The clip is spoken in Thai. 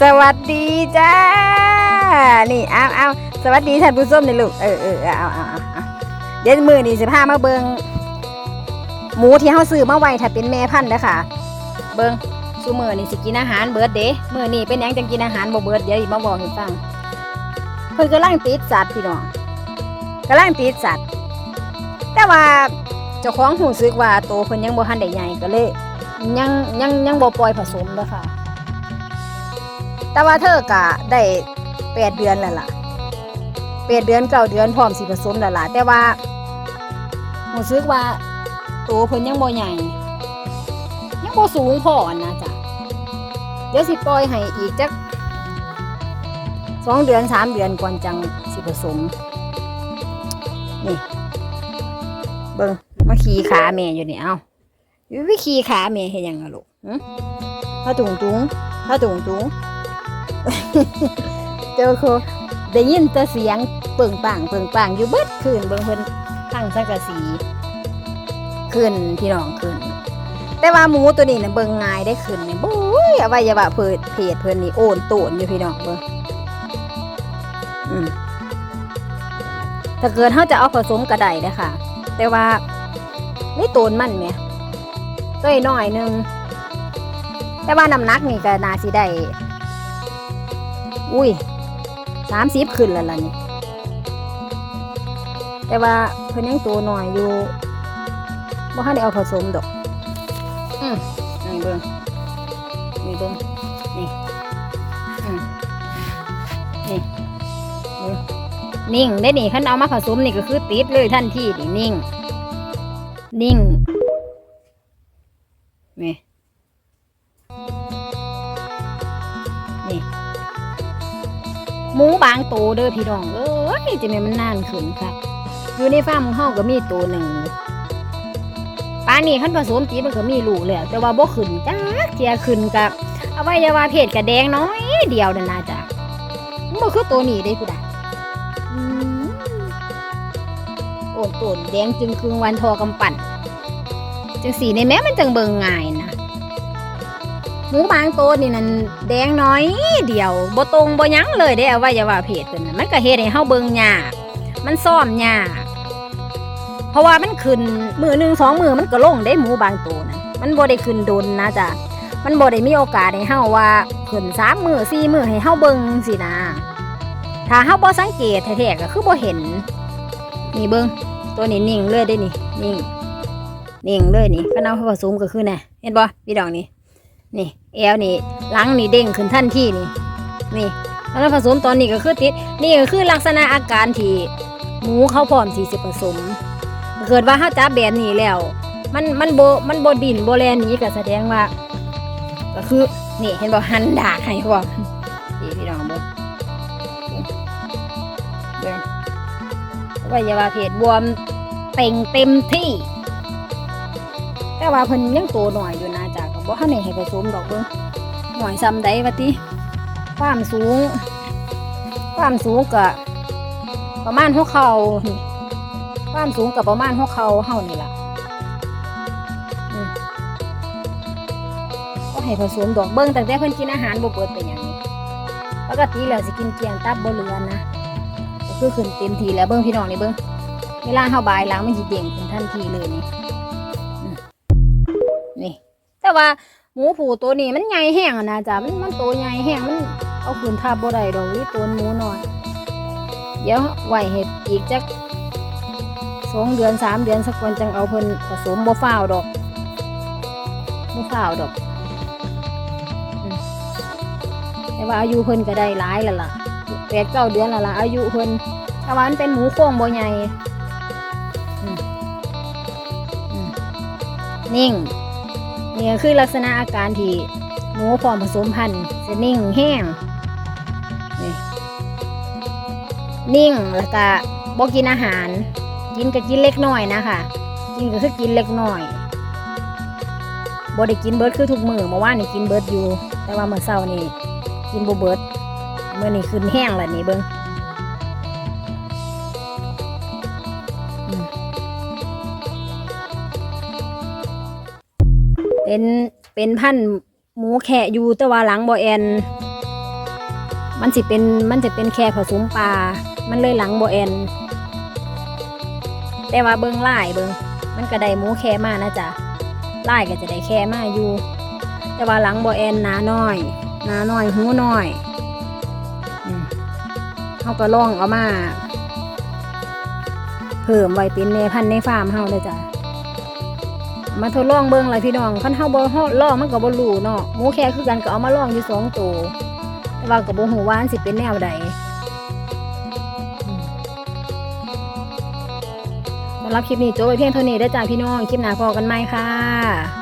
สวัสดีจ้า นี่เอาเอาสวัสดีท่านผู้ชมนี่ลูก เออเออเอาเอาเอาเอาเดี๋ยวมือนี่สิพามาเบิงหมูที่เฮาซื้อมาไว้ถ้าเป็นแม่พันธุ์นะค่ะเบิงซูมือนี่สิกินอาหารเบิร์ดเด้มือนี่เป็นหยังจังกินอาหารบ่เบิดเดี๋ยวอีกมาบอกให้ฟัง เพิ่นกำลังติดสัตว์พี่น้องกำลังติดสัตว์ แต่ว่าเจ้าของหูซึกว่าโตวเพิ่นยังบ่ทันได้ใหญ่ก็เลยยังยังยังบ่ปล่อยผสมเลยค่ะ แต่ว่าเธอกะได้แปดเดือนแล้วล่ะแปดเดือนเก้าเดือนพร้อมสิผสมแล้วล่ะแต่ว่าหูซึกว่าตัวเพิ่นยังบ่ใหญ่ยังบ่สูงพอนะจ๊ะเดี๋ยวสิปล่อยให้อีกจักสองเดือนสามเดือนก่อนจังสิผสมนี่เบิ่งมาขี่ขาแม่อยู่นี่เอ้าอยู่วิขี่ขาแม่เฮ็ดหยังอะลูกหึพาตุงตุงพาตุงตุง เจอคือได้ยินแต่เสียงเปิ่งปังเปิ่งปังอยู่เบิดคืนเบิ่งเพิ่นทั้งสังกะสีขึ้นพี่น้องขึ้น แต่ว่าหมูตัวนี้น่ะเบิ่งง่ายได้ขึ้นนี่บุ้ยอวัยวะเพิ่นเพศเพิ่นนี่โอนโตนอยู่พี่น้องเบิ่งอืมถ้าเกิดเฮาจะเอาผสมกระไดเด้ค่ะ แต่ว่านี่โตนมันแหมตัวน้อยหนึงแต่ว่าน้ำหนักนี่ก็นาสิได้ อุ้ยสามสิบขึ้นแล้วล่ะนี่แต่ว่าเพิ่นยังตัวหน่อยอยู่บ่ทันได้เอาผสมดอก อืมนี่เบิ่งนี่เบิ่งนี่อืมนี่เบิ่งนิ่งได้นี่คันเอามาผสมนี่ก็คือติดเลยทันทีนี่นิ่ง นิ่งนี่นี่ มูบางตัวเด้อพี่น้องเอ้ยจะแม่มันนานขึ้นครับอยู่ในฟาร์มของเฮาก็มีตัวหนึ่งปลานี่ขั้นผสมจีมันก็มีลูกแล้วแต่ว่าบ่ขึ้นจ้าเทียขึ้นกับอวัยวะเพศกับแดงน้อยเดียวนั่นนะจ้ะบ่คือตัวนี้เด้ผู้ใดอืมโอนโตนแดงจึงคืงวันทอกำปั่นจังสีในแม้มันจังเบิ่งง่ายนะ หมูบางตัวนี่นั่นแดงน้อยเดียวบ่ตรงบ่ยั้งเลยได้อว่าอย่าว่าเพศเพิ่นน่ะมันก็เฮ็ดให้เฮาเบิ่งยากมันซ่อมยากเพราะว่ามันขึ้นมือหนึ่งสองมือมันก็ลงได้หมูบางตัวนั่นมันบ่ได้ขึ้นโดนนะจ๊ะมันบ่ได้มีโอกาสให้เฮาว่าขึ้นสามมือสี่มือให้เฮาเบิ่งสินะถ้าเฮาบ่สังเกตแท้ๆก็คือบ่เห็น นี่เบิ่งตัวนี้นิ่งเลยได้นี่นิ่งนิ่งเลยนี่คันเอาผสมก็คือแน่เห็นบ่พี่ดอกนี่ นี่แอวนี่หลังนี่เด้งขึ้นทันทีนี่นี่แล้วผสมตอนนี้ก็คือติดนี่ก็คือลักษณะอาการที่หมูเขาพร้อมที่จะผสม เกิดว่าเขาจับแบบนี้แล้ว มันมันโบมันโบดินโบแลนหนี้ก็แสดงว่า ก็คือนี่เห็นบอกหันดากให้พร้อมนี่พี่น้องบอกเบิ่งวัยวะเพศบวมเต็งเต็มที่ แต่ว่าเพิ่นยังโตหน่อยอยู่นะ บ่ทันได้ให้ผสมดอกเบิ่งหน่อยซ้ำใดว่าติความสูง ความสูงก็ประมาณหัวเข่านี่ความสูงก็ประมาณหัวเข่าเฮานี่ล่ะก็ให้ผสมดอกเบิ่งตั้งแต่เพิ่นกินอาหารบ่เปิดเป็นหยังนี่ปกติแล้วสิกินเกียงตับบ่เหลือนะก็คือขึ้นเต็มทีแล้วเบิ่งพี่น้องนี่เบิ่งเวลาเฮาบายล้างมันสิเด้งขึ้นทันทีเลยนี่ แต่ว่าหมูผูตัวนี้มันใหญ่แห้งอะนะจ๊ะมันมันโตใหญ่แห้งมันเอาขืนทับบ่ได้ดอกนี่ตัวหมูหน้อย เดี๋ยวไหวเห็ดอีกจักสองเดือนสามเดือนสักวันจังเอาเพิ่นผสมบ่ฟ้าวดอกบ่ฟ้าวดอกแต่ว่าอายุเพิ่นก็ได้หลายแล้วล่ะแปดเก้าเดือนแล้วล่ะอายุเพิ่นแต่ว่ามันเป็นหมูโค้งบ่ใหญ่นิ่ง นี่ก็คือลักษณะอาการที่หมูพร้อมผสมพันธุ์จะนิ่งแห้งนี่นิ่งแล้วก็บ่กินอาหาร กินก็กินเล็กน้อยนะคะกินก็คือกินเล็กน้อยบ่ได้กินเบิร์ดคือทุกมือเมื่อวานนี่กินเบิร์ดอยู่ แต่ว่าเมื่อเช้านี่กินบ่เบิร์ดเมื่อนี่ขึ้นแห้งแล้วนี่เบิ้ง เป็นเป็นพันธุ์หมูแขะอยู่แต่ว่าหลังบ่แอนมันสิเป็นมันจะเป็นแค่ผสมปลา มันเลยหลังบ่แอน แต่ว่าเบิ่งลายเบิ่งมันก็ได้หมูแค่มานะจ๊ะลายก็จะได้แค่มาอยู่ แต่ว่าหลังบ่แอนหนาน้อยหนาน้อยหูน้อยเขาก็ล่องเอามา เพิ่มไว้เป็นแม่พันธุ์ในฟาร์มเฮาเลยจ้ะ มาทดลองเบิ่งเลยพี่น้องคันเฮาบ่ฮอดลองมันก็บ่รู้เนาะหมูแค่คือกันก็เอามาลองอยู่สองตัวแต่ว่าก็บ่ฮู้ว่านสิเป็นแนวใดสำหรับคลิปนี้จบไปเพียงเท่านี้ได้จ้าพี่น้อง คลิปหน้าพอกันใหม่ค่ะ